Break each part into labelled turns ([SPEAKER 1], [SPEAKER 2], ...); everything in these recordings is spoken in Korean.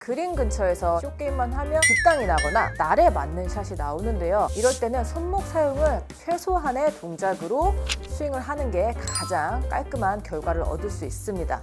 [SPEAKER 1] 그린 근처에서 쇼게임만 하면 뒷땅이 나거나 날에 맞는 샷이 나오는데요. 이럴 때는 손목 사용을 최소한의 동작으로 스윙을 하는 게 가장 깔끔한 결과를 얻을 수 있습니다.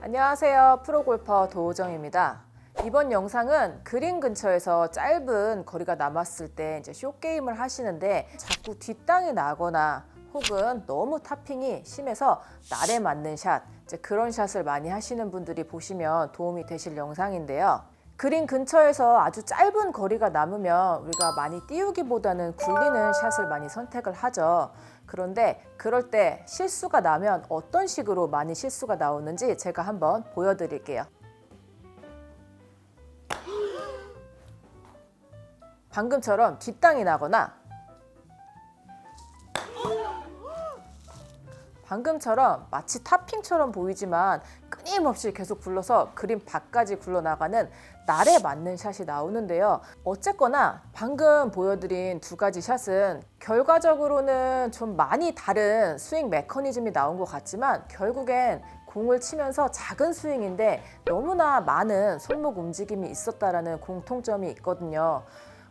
[SPEAKER 1] 안녕하세요. 프로골퍼 도우정입니다. 이번 영상은 그린 근처에서 짧은 거리가 남았을 때 이제 쇼게임을 하시는데 자꾸 뒷땅이 나거나 혹은 너무 타핑이 심해서 날에 맞는 샷, 이제 그런 샷을 많이 하시는 분들이 보시면 도움이 되실 영상인데요. 그린 근처에서 아주 짧은 거리가 남으면 우리가 많이 띄우기보다는 굴리는 샷을 많이 선택을 하죠. 그런데 그럴 때 실수가 나면 어떤 식으로 많이 실수가 나오는지 제가 한번 보여드릴게요. 방금처럼 뒷땅이 나거나 방금처럼 마치 타핑처럼 보이지만 끊임없이 계속 굴러서 그림 밖까지 굴러나가는 날에 맞는 샷이 나오는데요. 어쨌거나 방금 보여드린 두 가지 샷은 결과적으로는 좀 많이 다른 스윙 메커니즘이 나온 것 같지만 결국엔 공을 치면서 작은 스윙인데 너무나 많은 손목 움직임이 있었다라는 공통점이 있거든요.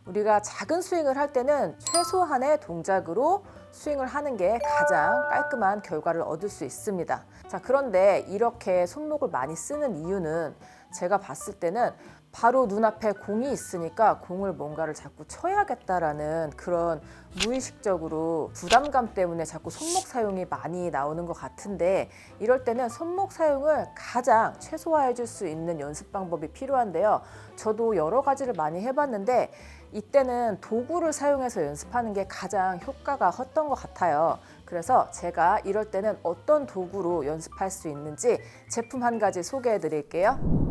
[SPEAKER 1] 우리가 작은 스윙을 할 때는 최소한의 동작으로 스윙을 하는 게 가장 깔끔한 결과를 얻을 수 있습니다. 자, 그런데 이렇게 손목을 많이 쓰는 이유는 제가 봤을 때는 바로 눈앞에 공이 있으니까 공을 뭔가를 자꾸 쳐야겠다라는 그런 무의식적으로 부담감 때문에 자꾸 손목 사용이 많이 나오는 것 같은데 이럴 때는 손목 사용을 가장 최소화해 줄 수 있는 연습 방법이 필요한데요. 저도 여러 가지를 많이 해봤는데 이때는 도구를 사용해서 연습하는 게 가장 효과가 컸던 것 같아요. 그래서 제가 이럴 때는 어떤 도구로 연습할 수 있는지 제품 한 가지 소개해 드릴게요.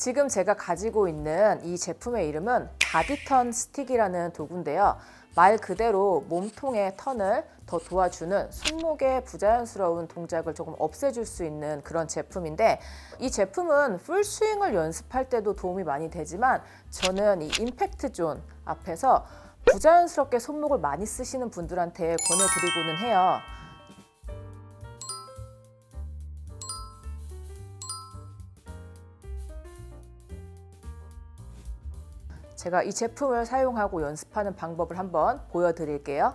[SPEAKER 1] 지금 제가 가지고 있는 이 제품의 이름은 바디턴 스틱이라는 도구인데요. 말 그대로 몸통의 턴을 더 도와주는 손목의 부자연스러운 동작을 조금 없애줄 수 있는 그런 제품인데 이 제품은 풀스윙을 연습할 때도 도움이 많이 되지만 저는 이 임팩트 존 앞에서 부자연스럽게 손목을 많이 쓰시는 분들한테 권해드리고는 해요. 제가 이 제품을 사용하고 연습하는 방법을 한번 보여드릴게요.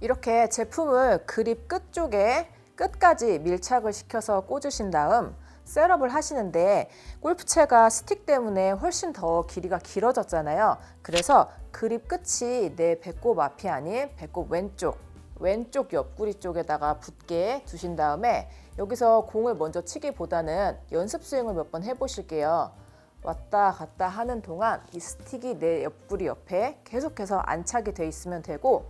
[SPEAKER 1] 이렇게 제품을 그립 끝 쪽에 끝까지 밀착을 시켜서 꽂으신 다음 셋업을 하시는데 골프채가 스틱 때문에 훨씬 더 길이가 길어졌잖아요. 그래서 그립 끝이 내 배꼽 앞이 아닌 배꼽 왼쪽, 왼쪽 옆구리 쪽에다가 붙게 두신 다음에 여기서 공을 먼저 치기보다는 연습 스윙을 몇 번 해보실게요. 왔다 갔다 하는 동안 이 스틱이 내 옆구리 옆에 계속해서 안착이 돼 있으면 되고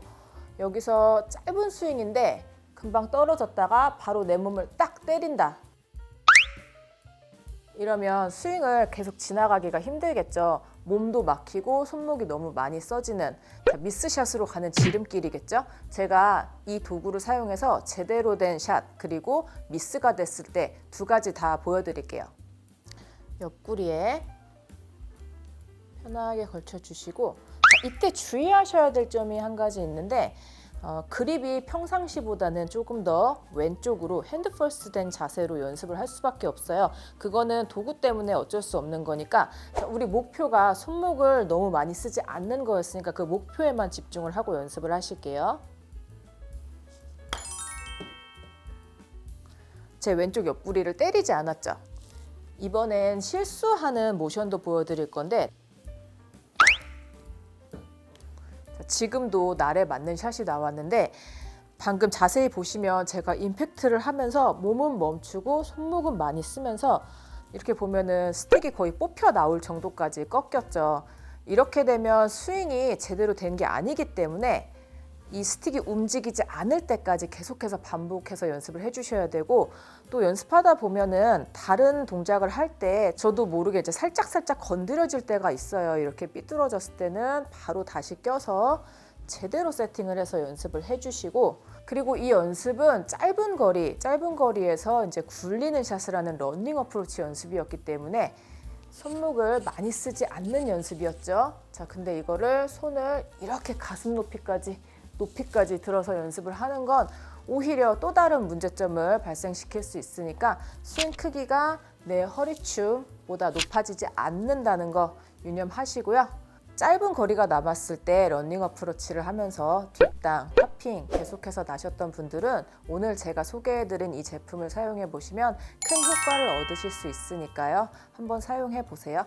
[SPEAKER 1] 여기서 짧은 스윙인데 금방 떨어졌다가 바로 내 몸을 딱 때린다. 이러면 스윙을 계속 지나가기가 힘들겠죠. 몸도 막히고 손목이 너무 많이 써지는 자, 미스샷으로 가는 지름길이겠죠. 제가 이 도구를 사용해서 제대로 된 샷 그리고 미스가 됐을 때 두 가지 다 보여드릴게요. 옆구리에 편하게 걸쳐주시고 자, 이때 주의하셔야 될 점이 한 가지 있는데 어, 그립이 평상시보다는 조금 더 왼쪽으로 핸드 퍼스트 된 자세로 연습을 할 수밖에 없어요. 그거는 도구 때문에 어쩔 수 없는 거니까 자, 우리 목표가 손목을 너무 많이 쓰지 않는 거였으니까 그 목표에만 집중을 하고 연습을 하실게요. 제 왼쪽 옆구리를 때리지 않았죠. 이번엔 실수하는 모션도 보여드릴 건데 자, 지금도 날에 맞는 샷이 나왔는데 방금 자세히 보시면 제가 임팩트를 하면서 몸은 멈추고 손목은 많이 쓰면서 이렇게 보면은 스틱이 거의 뽑혀 나올 정도까지 꺾였죠. 이렇게 되면 스윙이 제대로 된 게 아니기 때문에 이 스틱이 움직이지 않을 때까지 계속해서 반복해서 연습을 해주셔야 되고 또 연습하다 보면은 다른 동작을 할 때 저도 모르게 이제 살짝 살짝 건드려질 때가 있어요. 이렇게 삐뚤어졌을 때는 바로 다시 껴서 제대로 세팅을 해서 연습을 해주시고 그리고 이 연습은 짧은 거리, 짧은 거리에서 이제 굴리는 샷을 하는 러닝 어프로치 연습이었기 때문에 손목을 많이 쓰지 않는 연습이었죠. 자, 근데 이거를 손을 이렇게 가슴 높이까지 높이까지 들어서 연습을 하는 건 오히려 또 다른 문제점을 발생시킬 수 있으니까 스윙 크기가 내 허리춤보다 높아지지 않는다는 거 유념하시고요. 짧은 거리가 남았을 때 러닝 어프로치를 하면서 뒷땅, 탑핑 계속해서 나셨던 분들은 오늘 제가 소개해드린 이 제품을 사용해 보시면 큰 효과를 얻으실 수 있으니까요. 한번 사용해 보세요.